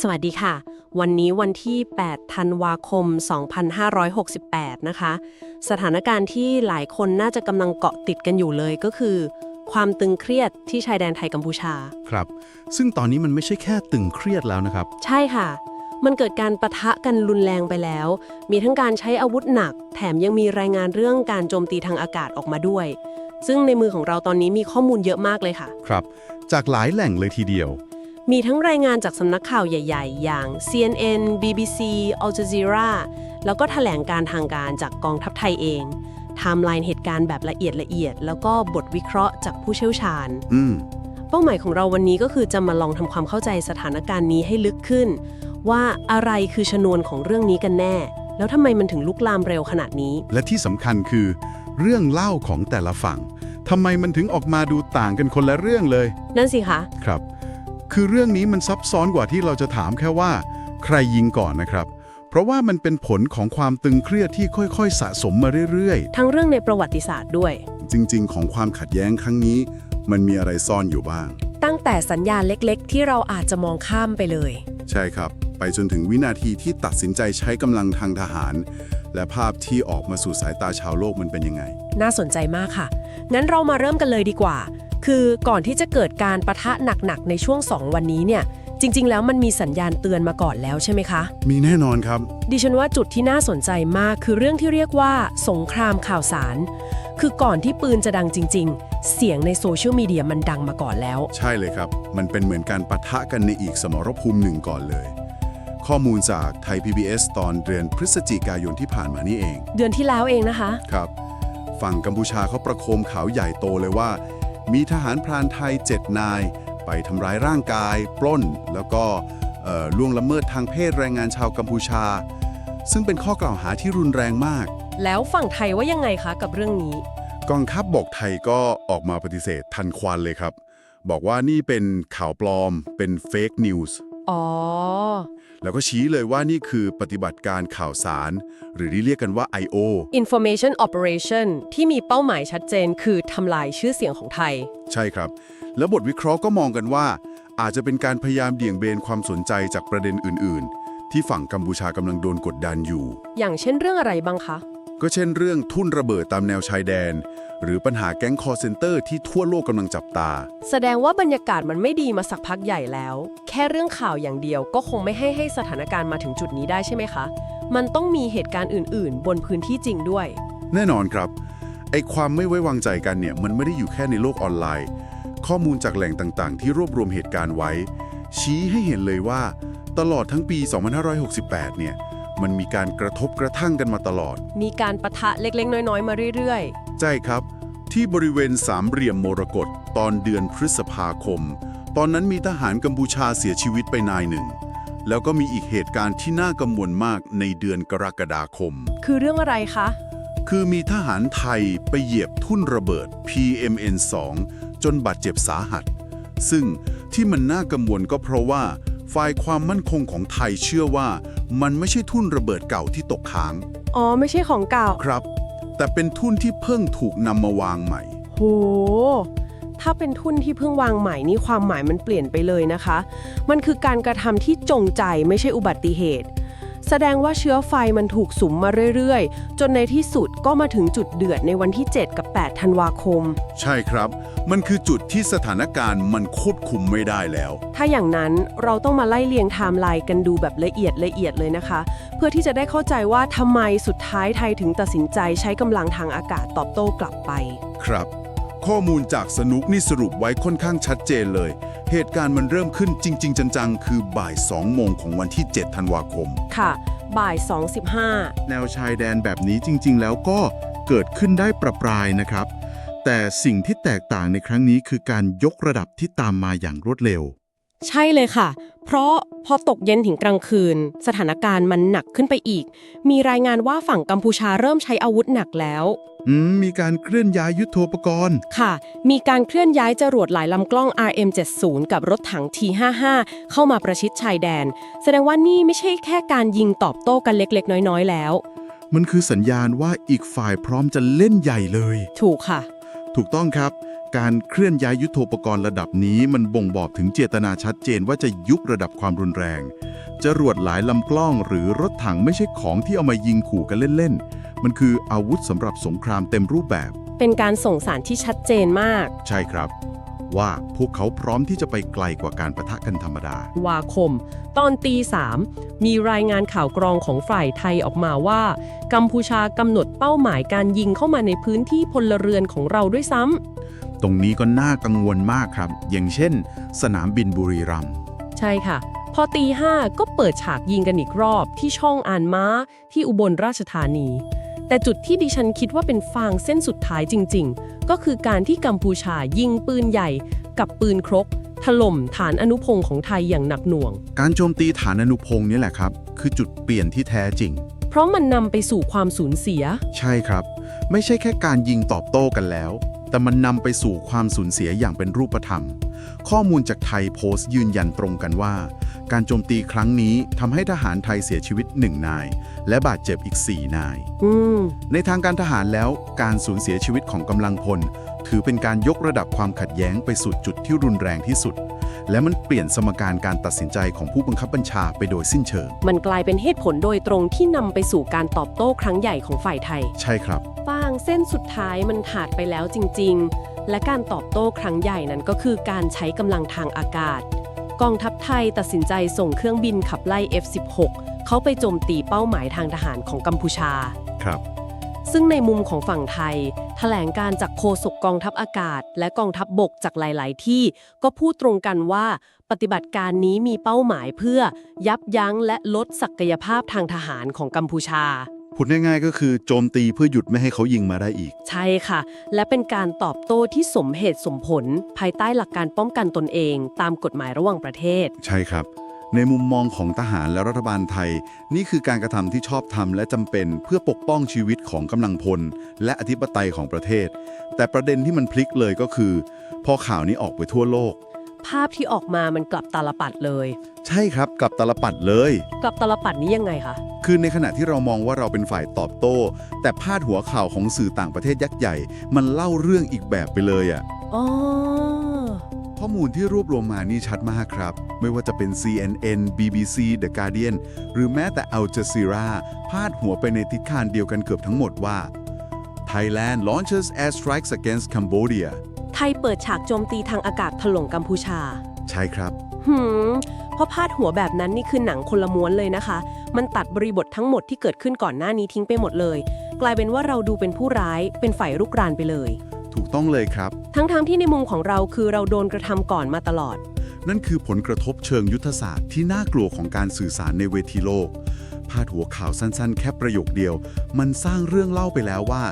สวัสดีค่ะ วันนี้วันที่ 8 ธันวาคม 2568 นะคะ สถานการณ์ที่หลายคนน่าจะกำลังเกาะติดกันอยู่เลยก็คือ ความตึงเครียดที่ชายแดนไทยกัมพูชา ครับ ซึ่งตอนนี้มันไม่ใช่แค่ตึงเครียดแล้วนะครับ ใช่ค่ะ มันเกิดการประทะกันรุนแรงไปแล้ว มีทั้งการใช้อาวุธหนัก แถมยังมีรายงานเรื่องการโจมตีทางอากาศออกมาด้วย ซึ่งในมือของเราตอนนี้มีข้อมูลเยอะมากเลยค่ะ ครับ จากหลายแหล่งเลยทีเดียว มีทั้งรายงานจากสำนักข่าวใหญ่ ๆ อย่าง CNN BBC Al Jazeera แล้วก็แถลงการทางการจากกองทัพไทยเองไทม์ไลน์เหตุการณ์แบบละเอียดละเอียด แล้วก็บทวิเคราะห์จากผู้เชี่ยวชาญอืมเป้าหมายของเราวันนี้ก็คือจะมาลองทำความเข้าใจสถานการณ์นี้ให้ลึกขึ้น ว่าอะไรคือชนวนของเรื่องนี้กันแน่ แล้วทำไมมันถึงลุกลามเร็วขนาดนี้ และที่สำคัญคือ เรื่องเล่าของแต่ละฝั่งทำไมมันถึงออกมาดูต่างกันคนละเรื่องเลย นั่นสิคะ ครับ คือเรื่องนี้มันซับซ้อนกว่าที่เราจะถามแค่ว่า ใครยิงก่อนนะครับ เพราะว่ามันเป็นผลของความตึงเครียดที่ค่อยๆ สะสมมาเรื่อยทั้งเรื่องในประวัติศาสตร์ด้วย ๆ จริง ๆ ของความขัดแย้งครั้งนี้ มันมีอะไรซ่อนอยู่บ้าง ตั้งแต่สัญญาณเล็กๆ ที่เราอาจจะมองข้ามไปเลย ใช่ครับ ไปจนถึงวินาทีที่ตัดสินใจใช้กำลังทางทหาร และภาพที่ออกมาสู่สายตาชาวโลกมันเป็นยังไง น่าสนใจมากค่ะ งั้นเรามาเริ่มกันเลยดีกว่า คือก่อนที่จะเกิดการประทะหนักๆ ในช่วง 2 วันนี้เนี่ย จริง ๆ แล้วมันมีสัญญาณเตือนมาก่อนแล้วใช่ไหมคะ มีแน่นอนครับ ดิฉันว่าจุดที่น่าสนใจมากคือเรื่องที่เรียกว่า สงครามข่าวสาร คือก่อนที่ปืนจะดังจริง ๆ เสียงในโซเชียลมีเดียมันดังมาก่อนแล้ว ใช่เลยครับ มันเป็นเหมือนการปะทะกันในอีกสมรภูมิหนึ่งก่อนเลย ข้อมูลจากไทย PBS ตอนเดือนพฤศจิกายนที่ผ่านมานี่เอง เดือนที่แล้วเองนะคะ ครับ ฝั่งกัมพูชาเขาประโคมข่าวใหญ่โตเลยว่า มีทหารพรานไทย 7 นาย ไปทำร้ายร่างกาย ปล้น แล้วก็เอ่อล่วงละเมิดทางเพศแรงงานชาวกัมพูชา ซึ่งเป็นข้อกล่าวหาที่รุนแรงมาก แล้วฝั่งไทยว่ายังไงคะกับเรื่องนี้ กองทัพบบกไทยก็ออกมาปฏิเสธทันควันเลยครับ บอกว่านี่เป็นข่าวปลอมเป็นเฟกนิวส์ อ๋อ แล้วก็ชี้เลยว่านี่คือปฏิบัติการข่าวสาร หรือที่เรียกกันว่า I.O. Information Operation ที่มีเป้าหมายชัดเจนคือทำลายชื่อเสียงของไทย ใช่ครับ แล้วบทวิเคราะห์ก็มองกันว่า อาจจะเป็นการพยายามเบี่ยงเบนความสนใจจากประเด็นอื่น ๆ ที่ฝั่งกัมพูชากำลังโดนกดดันอยู่ อย่างเช่นเรื่องอะไรบ้างคะ ก็เช่นเรื่องทุ่นระเบิดตามแนวชายแดน หรือปัญหาแก๊งคอร์เซนเตอร์ที่ทั่วโลกกำลังจับตา แสดงว่าบรรยากาศมันไม่ดีมาสักพักใหญ่แล้ว แค่เรื่องข่าวอย่างเดียวก็คงไม่ให้ให้สถานการณ์มาถึงจุดนี้ได้ใช่ไหมคะ มันต้องมีเหตุการณ์อื่น ๆ บนพื้นที่จริงด้วย แน่นอนครับไอความไม่ไว้วางใจกันเนี่ยมันไม่ได้อยู่แค่ในโลกออนไลน์ ข้อมูลจากแหล่งต่างๆ ที่รวบรวมเหตุการณ์ไว้ ชี้ให้เห็นเลยว่า ตลอดทั้งปี 2568 เนี่ย มันมีการกระทบกระทั่งกันมาตลอด มีการประทะเล็กๆ น้อยๆ มาเรื่อยใช่ครับ ที่บริเวณสามเหลี่ยมมรกตตอนเดือนพฤษภาคม ตอนนั้นมีทหารกัมพูชาเสียชีวิตไปนายหนึ่ง แล้วก็มีอีกเหตุการณ์ที่น่ากังวลมากในเดือนกรกฎาคม ๆ คือเรื่องอะไรคะ คือมีทหารไทยไปเหยียบทุ่นระเบิด PMN2 จนบาดเจ็บสาหัส ซึ่งที่มันน่ากังวลก็เพราะว่า ฝ่ายความมั่นคงของไทยเชื่อว่า มันไม่ใช่ทุ่นระเบิดเก่าที่ตกค้าง อ๋อ ไม่ใช่ของเก่า ครับ แต่เป็นทุ่นที่เพิ่งถูกนำมาวางใหม่ โห ถ้าเป็นทุนที่เพิ่งวางใหม่นี่ความหมายมันเปลี่ยนไปเลยนะคะ มันคือการกระทำที่จงใจไม่ใช่อุบัติเหตุ แสดงว่าเชื้อไฟมันถูกสุมมาเรื่อยๆ จนในที่สุดก็มาถึงจุดเดือดในวันที่ 7 กับ 8 ธันวาคม ใช่ครับ มันคือจุดที่สถานการณ์มันควบคุมไม่ได้แล้ว ถ้าอย่างนั้นเราต้องมาไล่เลียงไทม์ไลน์กันดูแบบละเอียดละเอียดเลยนะคะ เพื่อที่จะได้เข้าใจว่าทำไมสุดท้ายไทยถึงตัดสินใจใช้กำลังทางอากาศตอบโต้กลับไป ครับ ข้อมูลจากสนุกนี่สรุปไว้ค่อนข้างชัดเจนเลย เหตุการณ์มันเริ่มขึ้นจริง ๆ จัง ๆ คือบ่าย 2 โมงของวันที่ 7 ธันวาคม ค่ะ บ่าย 2.15 แนวชายแดนแบบนี้จริง ๆ แล้วก็เกิดขึ้นได้ประปรายนะครับ แต่สิ่งที่แตกต่างในครั้งนี้คือการยกระดับที่ตามมาอย่างรวดเร็ว ใช่เลยค่ะ เพราะพอตกเย็นถึงกลางคืน สถานการณ์มันหนักขึ้นไปอีก มีรายงานว่าฝั่งกัมพูชาเริ่มใช้อาวุธหนักแล้ว อืมมีการเคลื่อนย้ายยุทโธปกรณ์ ค่ะ มีการเคลื่อนย้ายจรวดหลายลำกล้อง RM70 กับรถถัง T55 เข้ามาประชิดชายแดน แสดงว่านี่ไม่ใช่แค่การยิงตอบโต้กันเล็กๆ น้อยๆ แล้ว มันคือสัญญาณว่าอีกฝ่ายพร้อมจะเล่นใหญ่เลย ถูกค่ะ ถูกต้องครับ การเคลื่อนย้ายยุทโธปกรณ์ระดับนี้มันบ่งบอกถึงเจตนาชัดเจนว่าจะยุบระดับความรุนแรง จรวดหลายลำกล้องหรือรถถังไม่ใช่ของที่เอามายิงขู่กันเล่นๆ มันคืออาวุธสำหรับสงครามเต็มรูปแบบ เป็นการส่งสารที่ชัดเจนมาก ใช่ครับ ว่าพวกเขาพร้อมที่จะไปไกลกว่าการประทะกันธรรมดา วาคม ตอนตีสามมีรายงานข่าวกรองของฝ่ายไทยออกมาว่า กัมพูชากำหนดเป้าหมายการยิงเข้ามาในพื้นที่พลเรือนของเราด้วยซ้ำ ตรงนี้ก็น่ากังวลมากครับ อย่างเช่น สนามบินบุรีรัมย์ใช่ค่ะ พอตีห้าก็เปิดฉากยิงกันอีกรอบที่ช่องอานม้าที่อุบลราชธานี แต่จุดที่ดิฉันคิดว่าเป็นฟางเส้นสุดท้ายจริง ๆ ก็คือการที่กัมพูชายิงปืนใหญ่ กับปืนครก ถล่มฐานอนุพงศ์ของไทยอย่างหนักหน่วง การโจมตีฐานอนุพงศ์นี่แหละครับ คือจุดเปลี่ยนที่แท้จริง เพราะมันนำไปสู่ความสูญเสีย ใช่ครับ ไม่ใช่แค่การยิงตอบโต้กันแล้ว แต่มันนำไปสู่ความสูญเสียอย่างเป็นรูปธรรม ข้อมูลจากไทยโพสต์ยืนยันตรงกันว่า การโจมตีครั้งนี้ทำให้ทหารไทยเสียชีวิต 1 นาย และบาดเจ็บอีก 4 นายอืมในทางการทหารแล้วการสูญเสียชีวิตของกำลังพล ถือเป็นการยกระดับความขัดแย้งไปสู่จุดที่รุนแรงที่สุด และมันเปลี่ยนสมการการตัดสินใจของผู้บังคับบัญชาไปโดยสิ้นเชิง มันกลายเป็นเหตุผลโดยตรงที่นำไปสู่การตอบโต้ครั้งใหญ่ของฝ่ายไทย ใช่ครับฟางเส้นสุดท้ายมันขาดไปแล้วจริง ๆ และการตอบโต้ครั้งใหญ่นั้นก็คือการใช้กำลังทางอากาศ กองทัพไทยตัดสินใจส่งเครื่องบินขับไล่ F-16 เข้าไปโจมตีเป้าหมายทางทหารของกัมพูชา ครับ ซึ่งในมุมของฝั่งไทยแถลงการจากโฆษกกองทัพอากาศ และกองทัพบบกจากหลาย ๆ ที่ ก็พูดตรงกันว่า ปฏิบัติการนี้มีเป้าหมายเพื่อ ยับยั้งและลดศักยภาพทางทหารของกัมพูชา พูดง่ายๆ ก็คือโจมตีเพื่อหยุดไม่ให้เขายิงมาได้อีก ใช่ค่ะ และเป็นการตอบโต้ที่สมเหตุสมผล ภายใต้หลักการป้องกันตนเอง ตามกฎหมายระหว่างประเทศ ใช่ครับ ในมุมมองของทหารและรัฐบาลไทย นี่คือการกระทำที่ชอบทำและจำเป็นเพื่อปกป้องชีวิตของกำลังพล และอธิปไตยของประเทศ แต่ประเด็นที่มันพลิกเลยก็คือ พอข่าวนี้ออกไปทั่วโลก ภาพที่ออกมามันกลับตาลปัดเลย ใช่ครับกลับตาลปัดเลย กลับตาลปัดนี้ยังไงคะคือในขณะที่เรามองว่าเราเป็นฝ่ายตอบโต้ แต่พาดหัวข่าวของสื่อต่างประเทศยักษ์ใหญ่ มันเล่าเรื่องอีกแบบไปเลยอะ่ะอ๋อ ข้อมูลที่รวบรวมมานี่ชัดมากครับ ไม่ว่าจะเป็น CNN BBC The Guardian หรือแม้แต่ Al Jazeera พาดหัวไปในทิศทางเดียวกันเกือบทั้งหมดว่า Thailand launches airstrikes against Cambodia ไทยเปิดฉากโจมตีทางอากาศถล่มกัมพูชา ใช่ครับ หืมเพราะพาดหัวแบบนั้นนี่คือหนังคนละม้วนเลยนะคะ มันตัดบริบททั้งหมดที่เกิดขึ้นก่อนหน้านี้ทิ้งไปหมดเลย กลายเป็นว่าเราดูเป็นผู้ร้าย เป็นฝ่ายรุกรานไปเลยถูก ต้องเลยครับ ทั้งๆที่ในมุมของเราคือเราโดนกระทำก่อนมาตลอด นั่นคือผลกระทบเชิงยุทธศาสตร์ที่น่ากลัวของการสื่อสารในเวทีโลก พาดหัวข่าวสั้นๆ แค่ประโยคเดียว มันสร้างเรื่องเล่าไปแล้วว่า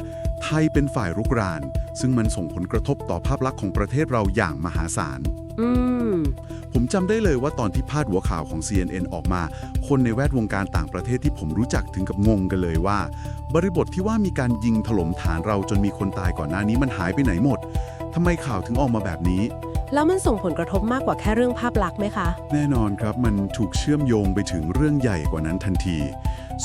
ไทยเป็นฝ่ายรุกราน ซึ่งมันส่งผลกระทบต่อภาพลักษณ์ของประเทศเราอย่างมหาศาล อืม ผมจำได้เลยว่าตอนที่พาดหัวข่าวของ CNN ออกมา คนในแวดวงการต่างประเทศที่ผมรู้จักถึงกับงงกันเลยว่า บริบทที่ว่ามีการยิงถล่มฐานเราจนมีคนตายก่อนหน้านี้มันหายไปไหนหมดทำไมข่าวถึงออกมาแบบนี้ แล้วมันส่งผลกระทบมากกว่าแค่เรื่องภาพลักษณ์ไหมคะ แน่นอนครับมันถูกเชื่อมโยงไปถึงเรื่องใหญ่กว่านั้นทันที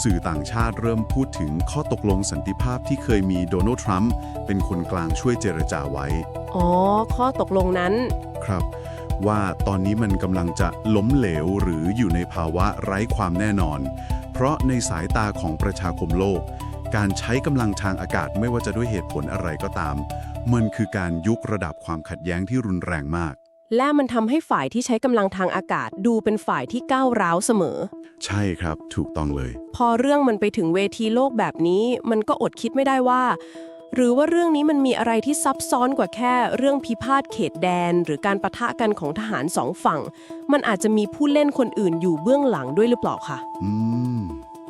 สื่อต่างชาติเริ่มพูดถึงข้อตกลงสันติภาพที่เคยมีโดนัลด์ทรัมป์เป็นคนกลางช่วยเจรจาไว้ อ๋อ ข้อตกลงนั้น ครับ ว่าตอนนี้มันกำลังจะล้มเหลวหรืออยู่ในภาวะไร้ความแน่นอน เพราะในสายตาของประชาคมโลก การใช้กำลังทางอากาศไม่ว่าจะด้วยเหตุผลอะไรก็ตาม มันคือการยุกระดับความขัดแย้งที่รุนแรงมาก และมันทำให้ฝ่ายที่ใช้กำลังทางอากาศดูเป็นฝ่ายที่ก้าวร้าวเสมอ ใช่ครับ ถูกต้องเลย พอเรื่องมันไปถึงเวทีโลกแบบนี้ มันก็อดคิดไม่ได้ว่า หรือว่าเรื่องนี้มันมีอะไรที่ซับซ้อนกว่าแค่เรื่องพิพาทเขตแดน หรือการประทะกันของทหารสองฝั่ง มันอาจจะมีผู้เล่นคนอื่นอยู่เบื้องหลังด้วยหรือเปล่าคะอืม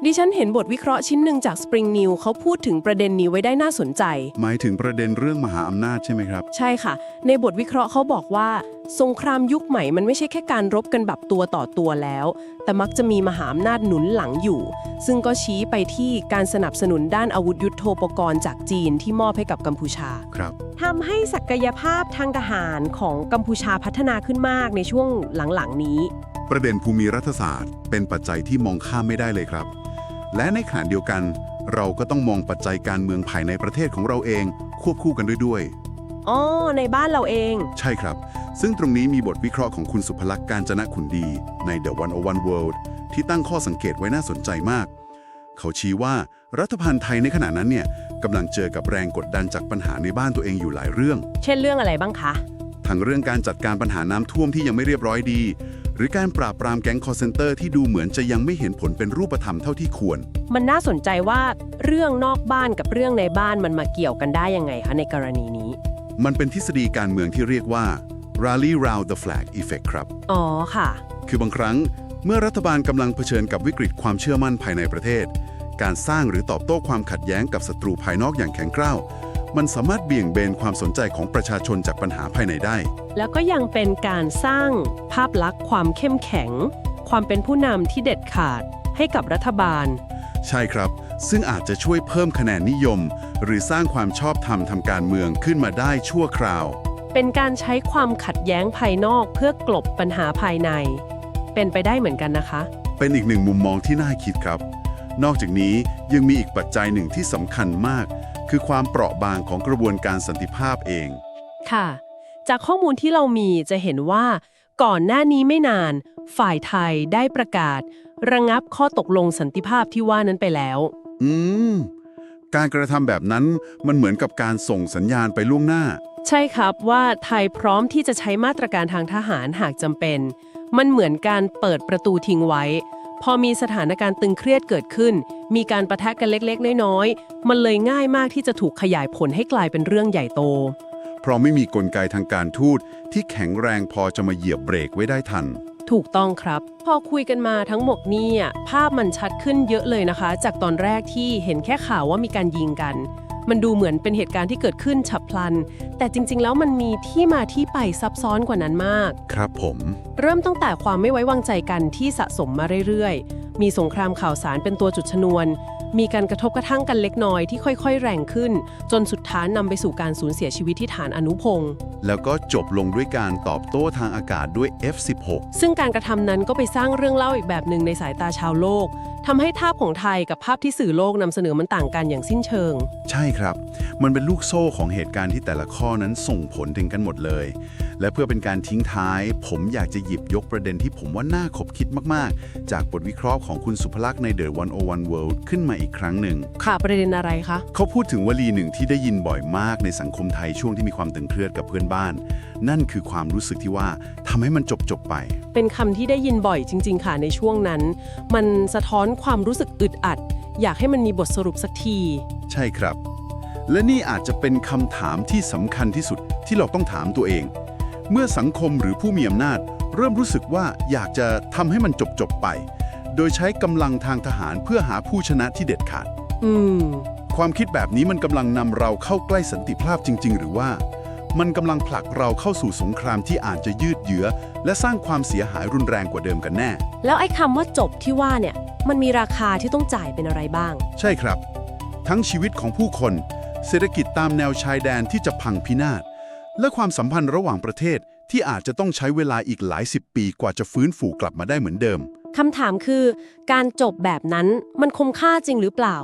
ดิฉันเห็นบทวิเคราะห์ชิ้นหนึ่งจาก Spring New เขาพูดถึงประเด็นนี้ไว้ได้น่าสนใจ หมายถึงประเด็นเรื่องมหาอำนาจใช่ไหมครับ ใช่ค่ะ ในบทวิเคราะห์เขาบอกว่า สงครามยุคใหม่มันไม่ใช่แค่การรบกันแบบตัวต่อตัวแล้ว แต่มักจะมีมหาอำนาจหนุนหลังอยู่ ซึ่งก็ชี้ไปที่การสนับสนุนด้านอาวุธยุโทโธปกรณ์จากจีนที่มอบให้กับกัมพูชา ครับ ทำให้ศักยภาพทางทหารของกัมพูชาพัฒนาขึ้นมากในช่วงหลังๆนี้ ประเด็นภูมิรัฐศาสตร์ เป็นปัจจัยที่มองข้ามไม่ได้เลยครับ และในขณะเดียวกัน เราก็ต้องมองปัจจัยการเมืองภายในประเทศของเราเอง ควบคู่กันด้วยด้วย อ๋อ ในบ้านเราเอง ใช่ครับ ซึ่งตรงนี้มีบทวิเคราะห์ของคุณสุภลักษณ์การจนะขุนดี ใน The 101 World ที่ตั้งข้อสังเกตไว้น่าสนใจมาก เขาชี้ว่ารัฐบาลไทยในขณะนั้นเนี่ยกำลังเจอกับแรงกดดันจากปัญหาในบ้านตัวเองอยู่หลายเรื่อง เช่นเรื่องอะไรบ้างคะ ทั้งเรื่องการจัดการปัญหาน้ำท่วมที่ยังไม่เรียบร้อยดี หรือการปราบปรามแก๊งคอร์เซนเตอร์ที่ดูเหมือนจะยังไม่เห็นผลเป็นรูปธรรมเท่าที่ควร มันน่าสนใจว่าเรื่องนอกบ้านกับเรื่องในบ้านมันมาเกี่ยวกันได้ยังไงคะในกรณีนี้ มันเป็นทฤษฎีการเมืองที่เรียกว่า rally round the flag effect ครับ อ๋อค่ะ คือบางครั้งเมื่อรัฐบาลกำลังเผชิญกับวิกฤตความเชื่อมั่นภายในประเทศ การสร้างหรือตอบโต้ความขัดแย้งกับศัตรูภายนอกอย่างแข็งกร้าว มันสามารถเบี่ยงเบนความสนใจของประชาชนจากปัญหาภายในได้ แล้วก็ยังเป็นการสร้างภาพลักษณ์ความเข้มแข็ง ความเป็นผู้นำที่เด็ดขาดให้กับรัฐบาล ใช่ครับ ซึ่งอาจจะช่วยเพิ่มคะแนนนิยม หรือสร้างความชอบธรรมทางการเมืองขึ้นมาได้ชั่วคราว เป็นการใช้ความขัดแย้งภายนอกเพื่อกลบปัญหาภายใน เป็นไปได้เหมือนกันนะคะ เป็นอีกหนึ่งมุมมองที่น่าคิดครับ นอกจากนี้ยังมีอีกปัจจัยหนึ่งที่สำคัญมาก คือความเปราะบางของกระบวนการสันติภาพเอง ค่ะ จากข้อมูลที่เรามีจะเห็นว่า ก่อนหน้านี้ไม่นาน ฝ่ายไทยได้ประกาศ ระงับข้อตกลงสันติภาพที่ว่านั้นไปแล้ว อืม การกระทำแบบนั้นมันเหมือนกับการส่งสัญญาณไปล่วงหน้า ใช่ครับว่าไทยพร้อมที่จะใช้มาตรการทางทหารหากจำเป็น มันเหมือนการเปิดประตูทิ้งไว้ พอมีสถานการณ์ตึงเครียดเกิดขึ้น มีการประทะกันเล็กๆ น้อยๆ มันเลยง่ายมากที่จะถูกขยายผลให้กลายเป็นเรื่องใหญ่โต เพราะไม่มีกลไกทางการทูตที่แข็งแรงพอจะมาเหยียบเบรกไว้ได้ทัน ถูกต้องครับ พอคุยกันมาทั้งหมดนี่อะภาพมันชัดขึ้นเยอะเลยนะคะ จากตอนแรกที่เห็นแค่ข่าวว่ามีการยิงกัน มันดูเหมือนเป็นเหตุการณ์ที่เกิดขึ้นฉับพลัน แต่จริง ๆ แล้วมันมีที่มาที่ไปซับซ้อนกว่านั้นมาก ครับผม เริ่มตั้งแต่ความไม่ไว้วางใจกันที่สะสมมาเรื่อย ๆ มีสงครามข่าวสารเป็นตัวจุดชนวน มีการกระทบกระทั่งกันเล็กน้อยที่ค่อยๆ แรงขึ้น จนสุดท้ายนำไปสู่การสูญเสียชีวิตที่ฐานอนุพงศ์แล้วก็จบลงด้วยการตอบโต้ทางอากาศด้วย F16 ซึ่งการกระทำนั้นก็ไปสร้างเรื่องเล่าอีกแบบหนึ่งในสายตาชาวโลก ทำให้ภาพของไทยกับภาพที่สื่อโลกนำเสนอมันต่างกันอย่างสิ้นเชิง ใช่ครับ มันเป็นลูกโซ่ของเหตุการณ์ที่แต่ละข้อนั้นส่งผลถึงกันหมดเลย และเพื่อเป็นการทิ้งท้าย ผมอยากจะหยิบยกประเด็นที่ผมว่าน่าขบคิดมาก ๆ จากบทวิเคราะห์ของคุณสุภลักษณ์ใน The 101 World ขึ้นมาอีกครั้งหนึ่ง ค่ะ ประเด็นอะไรคะ เขาพูดถึงวลีหนึ่งที่ได้ยินบ่อยมากในสังคมไทยช่วงที่มีความตึงเครียดกับเพื่อนบ้าน นั่นคือความรู้สึกที่ว่าทำให้มันจบจบๆไป เป็นคำที่ได้ยินบ่อยจริง ๆ ค่ะในช่วงนั้น มันสะท้อนความรู้สึกอึดอัด อยากให้มันมีบทสรุปสักที ใช่ครับ และนี่อาจจะเป็นคำถามที่สำคัญที่สุดที่เราต้องถามตัวเอง เมื่อสังคมหรือผู้มีอำนาจ เริ่มรู้สึกว่าอยากจะทำให้มันจบจบๆไป โดยใช้กำลังทางทหารเพื่อหาผู้ชนะที่เด็ดขาด อืม ความคิดแบบนี้มันกำลังนำเราเข้าใกล้สันติภาพจริง ๆ หรือว่า มันกำลังผลักเราเข้าสู่สงครามที่อาจจะยืดเยื้อ และสร้างความเสียหายรุนแรงกว่าเดิมกันแน่ แล้วไอ้คำว่าจบที่ว่าเนี่ย มันมีราคาที่ต้องจ่ายเป็นอะไรบ้าง ใช่ครับ ทั้งชีวิตของผู้คน เศรษฐกิจตามแนวชายแดนที่จะพังพินาศ และความสัมพันธ์ระหว่างประเทศที่อาจจะต้องใช้เวลาอีกหลายสิบปีกว่าจะฟื้นฟูกลับมาได้เหมือนเดิม คำถามคือ การจบแบบนั้นมันคุ้มค่าจริงหรือเปล่า